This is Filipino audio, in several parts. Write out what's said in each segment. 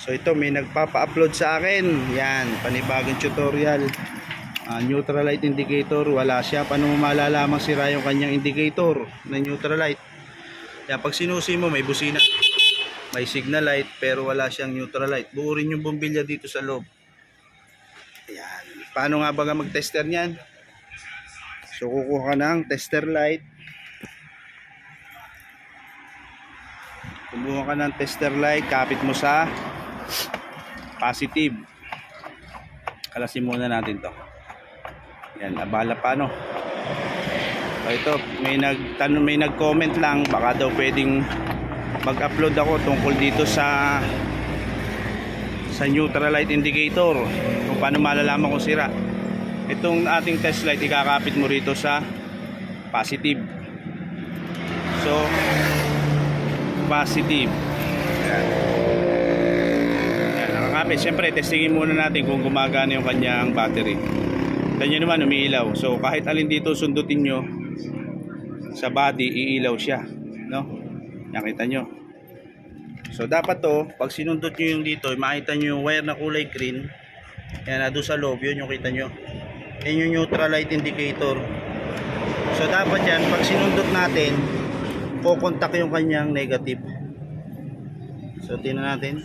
So ito may nagpapa-upload sa akin. Yan, panibagong tutorial. Ah, neutral light indicator, wala siya. Paano mo malalaman sira yung kanyang indicator na neutral light? Yan, pag sinusi mo may busina. May signal light pero wala siyang neutral light. Buurin yung bumbilya dito sa loob. Ayan. Paano nga ba mag-tester niyan? So kukuha ka ng tester light. Kumuha ka ng tester light, kapit mo sa positive. Kalasin muna natin to. Yan, abala pa no. So ito, may nagtanong, may nag-comment lang, baka daw pwedeng mag-upload ako tungkol dito sa sa neutral light indicator kung paano malalaman kung sira. Itong ating test light ikakapit mo rito sa positive. So, positive. Yan. Yan, nakakapit. Siyempre, testingin muna natin kung gumagana yung kanyang battery. Tignan naman, umiilaw. So, kahit alin dito sundutin nyo sa body, iilaw siya. No? Nakita nyo. So, dapat to, pag sinundot nyo yung dito, makita nyo yung wire na kulay green. Yan, doon sa loob, yun yung kita nyo. Yan yung neutral light indicator. So, dapat yan, pag sinundot natin, kukontak yung kanyang negative. So, tingnan natin.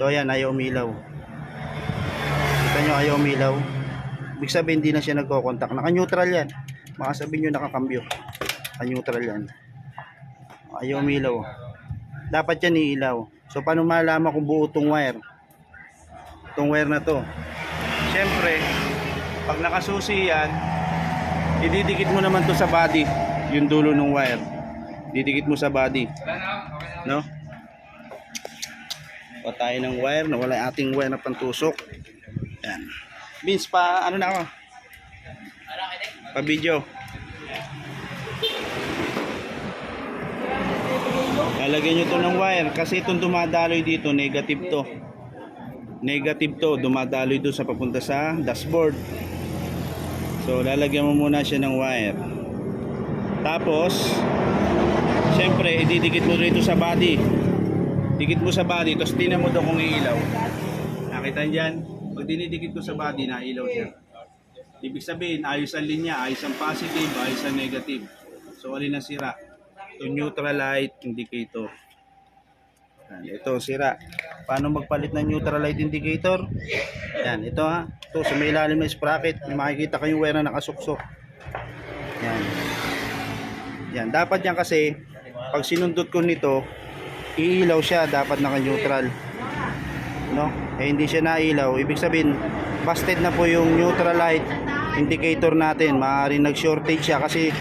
So, ayan, ayaw umilaw. Kita nyo, ayaw umilaw. Ibig sabihin, hindi na siya nagkokontak. Naka-neutral yan. Baka sabihin nyo, nakakambyo. Naka-neutral yan. Ayaw umilaw. Dapat yan iilaw. So, paano malalaman kung buo itong wire? Itong wire na to. Siyempre, pag nakasusi yan, ididikit mo naman to sa body, yung dulo ng wire. Didikit mo sa body. No? O tayo ng wire na wala ating wire na pantusok. Yan. Vince, pa ano na ako? Pa video. Lalagyan nyo to ng wire kasi itong dumadaloy dito, negative to. Negative to, dumadaloy doon sa papunta sa dashboard. So lalagyan mo muna siya ng wire. Tapos, syempre, ididikit mo rito sa body. Dikit mo sa body, tapos tinan mo daw kung iilaw. Nakita niyo dyan? Pag dinidikit ko sa body, nailaw siya. Ibig sabihin, ayos ang linya, ayos ang positive, ayos ang negative. So, alin ang sira? Ito neutral light indicator. Yan, ito sira. Paano magpalit ng neutral light indicator? Yan, ito ha. Ito sa may ilalim ng sprocket, may makikita kayong wire na nakasuksok. Yan. Yan, dapat yan kasi pag sinundot ko nito, iilaw siya, dapat naka-neutral. No? Eh hindi siya nailaw, ibig sabihin busted na po yung neutral light indicator natin. Maaaring nag-shortage siya kasi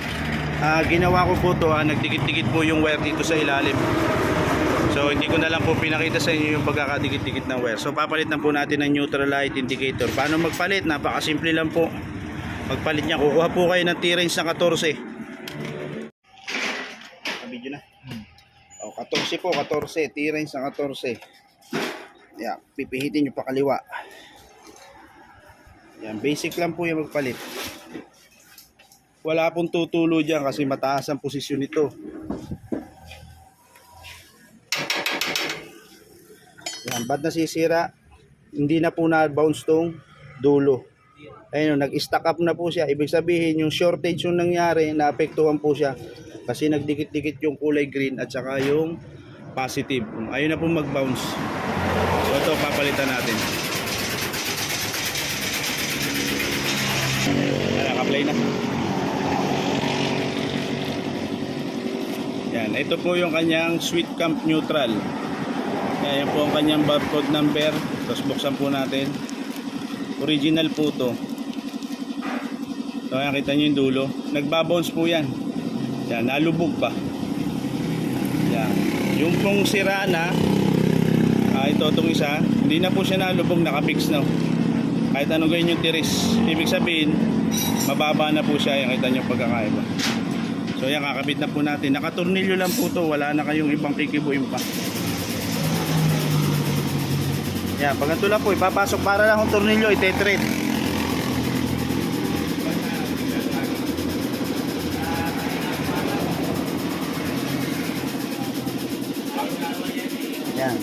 ah, ginawa ko po to, ah, nagdikit-dikit po yung wire dito sa ilalim. So hindi ko na lang po pinakita sa inyo yung pagkakadikit-dikit ng wire. So papalit na po natin ng neutral light indicator. Paano magpalit? Napakasimple lang po. Magpalit niya. Kukuha po kayo ng T-range na 14. Video na. O, 14 po, 14. T-range na 14. Yan, pipihitin nyo pa kaliwa. Yan, basic lang po yung magpalit. Wala pong tutulo dyan kasi mataas ang posisyon nito. Yan, ba't nasisira? Hindi na po na-bounce tong dulo. Ayun, nag-stack up na po siya. Ibig sabihin, yung shortage yung nangyari, naapektuhan po siya. Kasi nagdikit-dikit yung kulay green at saka yung positive. Ayun na po mag-bounce. So ito, papalitan natin. Naka-play na. Yan, ito po yung kanyang sweet camp neutral. Yan, po ang kanyang barcode number. Tapos buksan po natin. Original po to. So, ayan, kita nyo yung dulo. Nagbabounce po yan. Yan, nalubog pa. Yan. Yung pong sira na, ah, ito itong isa, hindi na po siya nalubog, nakapix na. Kahit anong ganyan yung tiris. Ibig sabihin, mababa na po siya. Yan, kita nyo yung pagkakaiba. So yan, kakabit na po natin. Nakatornilyo lang po to. Wala na kayong ibang kikibuin pa. Yan, pag ito lang po, ipapasok para lang ang tornilyo, itetrade. Yan.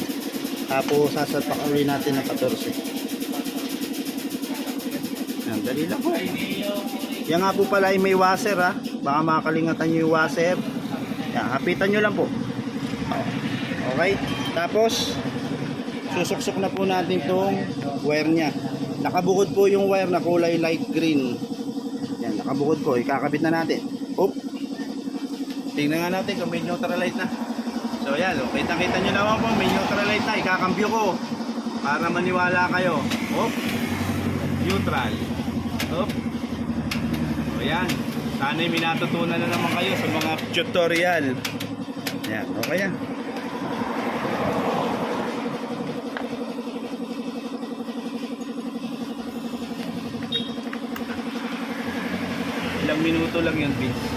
Tapos sasalpak ulit natin ng 14. Yan, dali lang po. Yan nga po pala ay may washer ha. Baka makakalingatan nyo yung washer. Yan, hapitan nyo lang po. Okay. Tapos, susuksok na po natin tong wire niya. Nakabukod po yung wire na kulay light green. Yan, nakabukod po. Ikakabit na natin. Oop. Tingnan nga natin kung may neutral light na. So yan, oh, kita-kita nyo naman po, may neutral light na. Ikakambyo ko. Para maniwala kayo. Oop. Neutral. Oop. O yan. Sana'y may natutunan na naman kayo sa mga tutorial. Yan, okay yan. Ilang minuto lang yun, Vince.